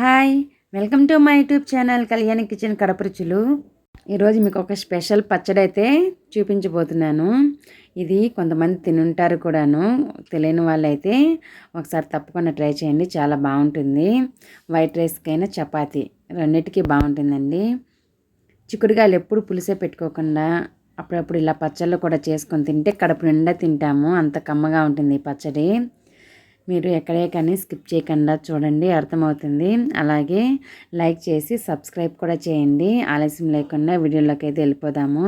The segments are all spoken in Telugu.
Hi welcome to my YouTube channel Kalyani kitchen కడపరుచులు. ఈరోజు మీకు ఒక స్పెషల్ పచ్చడి అయితే చూపించబోతున్నాను. ఇది కొంతమంది తినుంటారు కూడాను తెలియని వాళ్ళైతే ఒకసారి తప్పకుండా ట్రై చేయండి చాలా బాగుంటుంది. వైట్ రైస్కైనా చపాతీ రెండింటికి బాగుంటుందండి. చిక్కుడుగాయలు ఎప్పుడు పులిసే పెట్టుకోకుండా అప్పుడప్పుడు ఇలా పచ్చళ్ళు కూడా చేసుకొని తింటే కడుపు నిండా తింటాము అంత కమ్మగా ఉంటుంది ఈ పచ్చడి. మీరు ఎక్కడే కానీ స్కిప్ చేయకుండా చూడండి అర్థమవుతుంది. అలాగే లైక్ చేసి సబ్స్క్రైబ్ కూడా చేయండి. ఆలస్యం లేకుండా వీడియోలోకి అయితే వెళ్ళిపోదాము.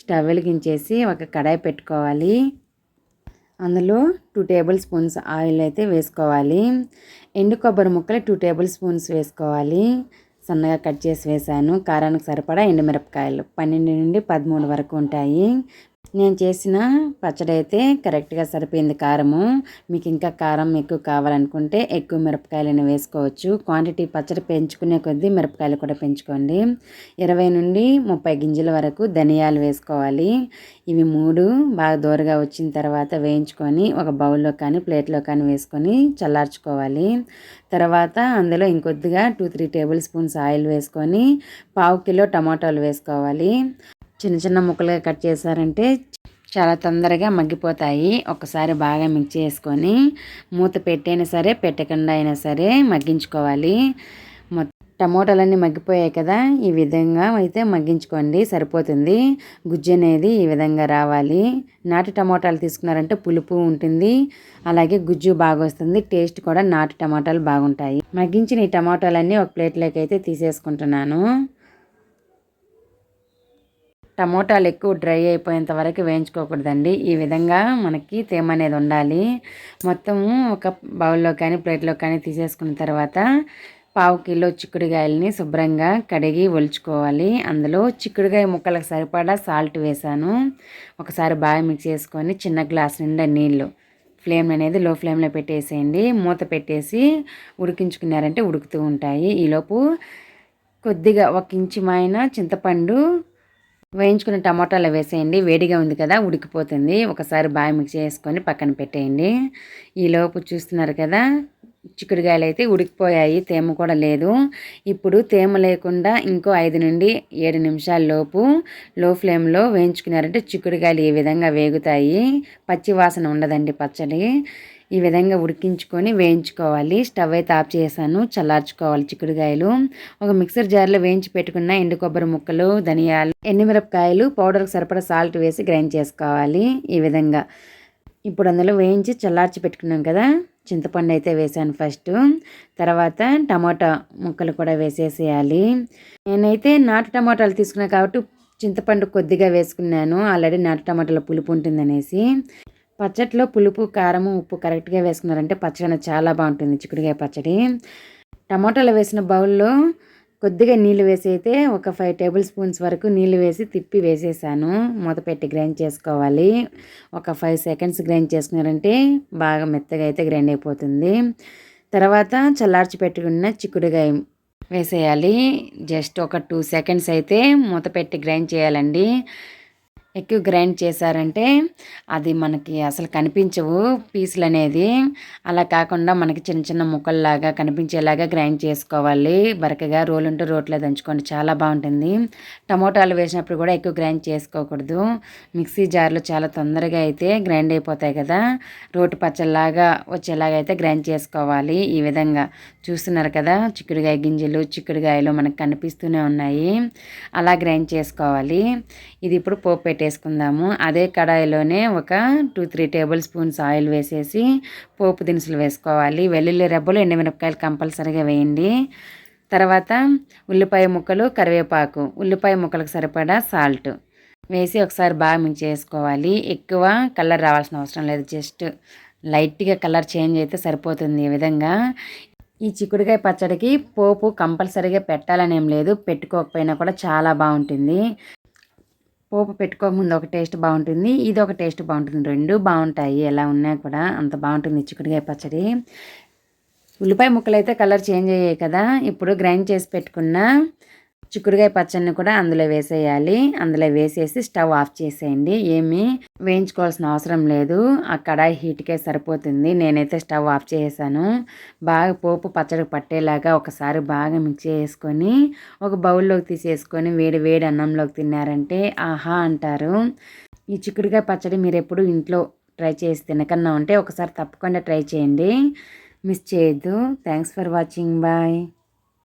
స్టవ్ వెలిగించేసి ఒక కడాయి పెట్టుకోవాలి. అందులో టూ టేబుల్ స్పూన్స్ ఆయిల్ అయితే వేసుకోవాలి. ఎండు కొబ్బరి ముక్కలు టూ టేబుల్ స్పూన్స్ వేసుకోవాలి. సన్నగా కట్ చేసి వేసాను కారానికి సరిపడా ఎండుమిరపకాయలు. పన్నెండు నుండి పదమూడు వరకు ఉంటాయి. నేను చేసిన పచ్చడి అయితే కరెక్ట్గా సరిపోయింది కారము. మీకు ఇంకా కారం ఎక్కువ కావాలనుకుంటే ఎక్కువ మిరపకాయలను వేసుకోవచ్చు. క్వాంటిటీ పచ్చడి పెంచుకునే కొద్దీ మిరపకాయలు కూడా పెంచుకోండి. ఇరవై నుండి ముప్పై గింజల వరకు ధనియాలు వేసుకోవాలి. ఇవి మూడు బాగా దూరగా వచ్చిన తర్వాత వేయించుకొని ఒక బౌల్లో కానీ ప్లేట్లో కానీ వేసుకొని చల్లార్చుకోవాలి. తర్వాత అందులో ఇంకొద్దిగా two three table spoons oil వేసుకొని పావు కిలో టమాటాలు వేసుకోవాలి. చిన్న చిన్న ముక్కలుగా కట్ చేశారంటే చాలా తొందరగా మగ్గిపోతాయి. ఒకసారి బాగా మిక్స్ చేసుకొని మూత పెట్టైనా సరే పెట్టకుండా అయినా సరే మగ్గించుకోవాలి. టమోటాలన్నీ మగ్గిపోయాయి కదా ఈ విధంగా అయితే మగ్గించుకోండి సరిపోతుంది. గుజ్జు అనేది ఈ విధంగా రావాలి. నాటు టమోటాలు తీసుకున్నారంటే పులుపు ఉంటుంది అలాగే గుజ్జు బాగా వస్తుంది టేస్ట్ కూడా నాటు టమాటాలు బాగుంటాయి. మగ్గించిన ఈ టమాటాలన్నీ ఒక ప్లేట్లోకి అయితే తీసేసుకుంటున్నాను. టమోటాలు ఎక్కువ డ్రై అయిపోయేంత వరకు వేయించుకోకూడదండి. ఈ విధంగా మనకి తేమ అనేది ఉండాలి. మొత్తము ఒక బౌల్లో కానీ ప్లేట్లో కానీ తీసేసుకున్న తర్వాత పావు కిలో చిక్కుడుగాయలని శుభ్రంగా కడిగి ఒలుచుకోవాలి. అందులో చిక్కుడుకాయ ముక్కలకు సరిపడా సాల్ట్ వేసాను ఒకసారి బాగా మిక్స్ చేసుకొని చిన్న గ్లాస్ నిండా నీళ్ళు ఫ్లేమ్ అనేది లో ఫ్లేమ్లో పెట్టేసేయండి. మూత పెట్టేసి ఉడికించుకున్నారంటే ఉడుకుతూ ఉంటాయి. ఈలోపు కొద్దిగా ఒక ఇంచు మాయన చింతపండు వేయించుకున్న టమాటాలు వేసేయండి. వేడిగా ఉంది కదా ఉడికిపోతుంది. ఒకసారి బాగా మిక్స్ చేసుకొని పక్కన పెట్టేయండి. ఈలోపు చూస్తున్నారు కదా చిక్కుడుగాయలు అయితే ఉడికిపోయాయి తేమ కూడా లేదు. ఇప్పుడు తేమ లేకుండా ఇంకో ఐదు నుండి ఏడు నిమిషాల లోపు లో ఫ్లేమ్లో వేయించుకున్నారంటే చిక్కుడుగాయలు ఈ విధంగా వేగుతాయి? పచ్చి వాసన ఉండదండి పచ్చడి. ఈ విధంగా ఉడికించుకొని వేయించుకోవాలి. స్టవ్ అయితే ఆఫ్ చేశాను. చల్లార్చుకోవాలి చిక్కుడుకాయలు. ఒక మిక్సర్ జార్లో వేయించి పెట్టుకున్న ఎండు కొబ్బరి ముక్కలు ధనియాలు ఎండుమిరపకాయలు పౌడర్కి సరిపడా సాల్ట్ వేసి గ్రైండ్ చేసుకోవాలి ఈ విధంగా. ఇప్పుడు అందులో వేయించి చల్లార్చి పెట్టుకున్నాం కదా చింతపండు అయితే వేసాను ఫస్ట్. తర్వాత టమాటా ముక్కలు కూడా వేసేసేయాలి. నేనైతే నాటు టమాటాలు తీసుకున్నాను కాబట్టి చింతపండు కొద్దిగా వేసుకున్నాను. ఆల్రెడీ నాటు టమాటాల పులుపు ఉంటుందనేసి. పచ్చట్లో పులుపు కారము ఉప్పు కరెక్ట్గా వేసుకున్నారంటే పచ్చడి చాలా బాగుంటుంది చిక్కుడుకాయ పచ్చడి. టమాటాలు వేసిన బౌల్లో కొద్దిగా నీళ్ళు వేసి అయితే ఒక ఫైవ్ టేబుల్ స్పూన్స్ వరకు నీళ్ళు వేసి తిప్పి వేసేసాను. మూత పెట్టి గ్రైండ్ చేసుకోవాలి. ఒక ఫైవ్ సెకండ్స్ గ్రైండ్ చేసుకున్నారంటే బాగా మెత్తగా అయితే గ్రైండ్ అయిపోతుంది. తర్వాత చల్లార్చి పెట్టుకున్న చిక్కుడుకాయ వేసేయాలి. జస్ట్ ఒక టూ సెకండ్స్ అయితే మూత పెట్టి గ్రైండ్ చేయాలండి. ఎక్కువ గ్రైండ్ చేశారంటే అది మనకి అసలు కనిపించవు. పీసులు అనేది అలా కాకుండా మనకి చిన్న చిన్న ముక్కల్లాగా కనిపించేలాగా గ్రైండ్ చేసుకోవాలి. బరకగా రోలు ఉంటే రోట్లో దంచుకోండి. చాలా బాగుంటుంది. టమోటాలు వేసినప్పుడు కూడా ఎక్కువ గ్రైండ్ చేసుకోకూడదు. మిక్సీ జార్లో చాలా తొందరగా అయితే గ్రైండ్ అయిపోతాయి కదా. రోటి పచ్చల్లాగా వచ్చేలాగా అయితే గ్రైండ్ చేసుకోవాలి. ఈ విధంగా చూస్తున్నారు కదా చిక్కుడుకాయ గింజలు చిక్కుడుకాయలు మనకు కనిపిస్తూనే ఉన్నాయి. అలా గ్రైండ్ చేసుకోవాలి. ఇది ఇప్పుడు పోపు పెట్టేసుకుందాము అదే కడాయిలోనే ఒక two three table spoons oil వేసేసి పోపు దినుసులు వేసుకోవాలి. వెల్లుల్లి రెబ్బలు ఎండుమిరపకాయలు కంపల్సరీగా వేయండి. తర్వాత ఉల్లిపాయ ముక్కలు కరివేపాకు. ఉల్లిపాయ ముక్కలకు సరిపడా సాల్ట్ వేసి ఒకసారి బాగా మిక్స్ చేసుకోవాలి. ఎక్కువ కలర్ రావాల్సిన అవసరం లేదు. జస్ట్ లైట్గా కలర్ చేంజ్ అయితే సరిపోతుంది ఈ విధంగా. ఈ చిక్కుడుకాయ పచ్చడికి పోపు కంపల్సరీగా పెట్టాలని ఏం లేదు. పెట్టుకోకపోయినా కూడా చాలా బాగుంటుంది. పోపు పెట్టుకోకముందు ఒక టేస్ట్ బాగుంటుంది. ఇది ఒక టేస్ట్ బాగుంటుంది. రెండు బాగుంటాయి. ఎలా ఉన్నా కూడా అంత బాగుంటుంది చిక్కుడుకాయ పచ్చడి. ఉల్లిపాయ ముక్కలు అయితే కలర్ చేంజ్ అయ్యాయి కదా. ఇప్పుడు గ్రైండ్ చేసి పెట్టుకున్న చిక్కుడుకాయ పచ్చడిని కూడా అందులో వేసేయాలి. అందులో వేసేసి స్టవ్ ఆఫ్ చేసేయండి. ఏమి వేయించుకోవాల్సిన అవసరం లేదు. ఆ కడాయి హీట్కే సరిపోతుంది. నేనైతే స్టవ్ ఆఫ్ చేసేసాను. బాగా పోపు పచ్చడి పట్టేలాగా ఒకసారి బాగా మిక్స్ చేసుకొని ఒక బౌల్లోకి తీసేసుకొని వేడి వేడి అన్నంలోకి తిన్నారంటే ఆహా అంటారు. ఈ చిక్కుడుకాయ పచ్చడి మీరు ఎప్పుడు ఇంట్లో ట్రై చేసి తినకన్నా ఉంటే ఒకసారి తప్పకుండా ట్రై చేయండి. మిస్ చేయొద్దు. Thanks for watching. బాయ్.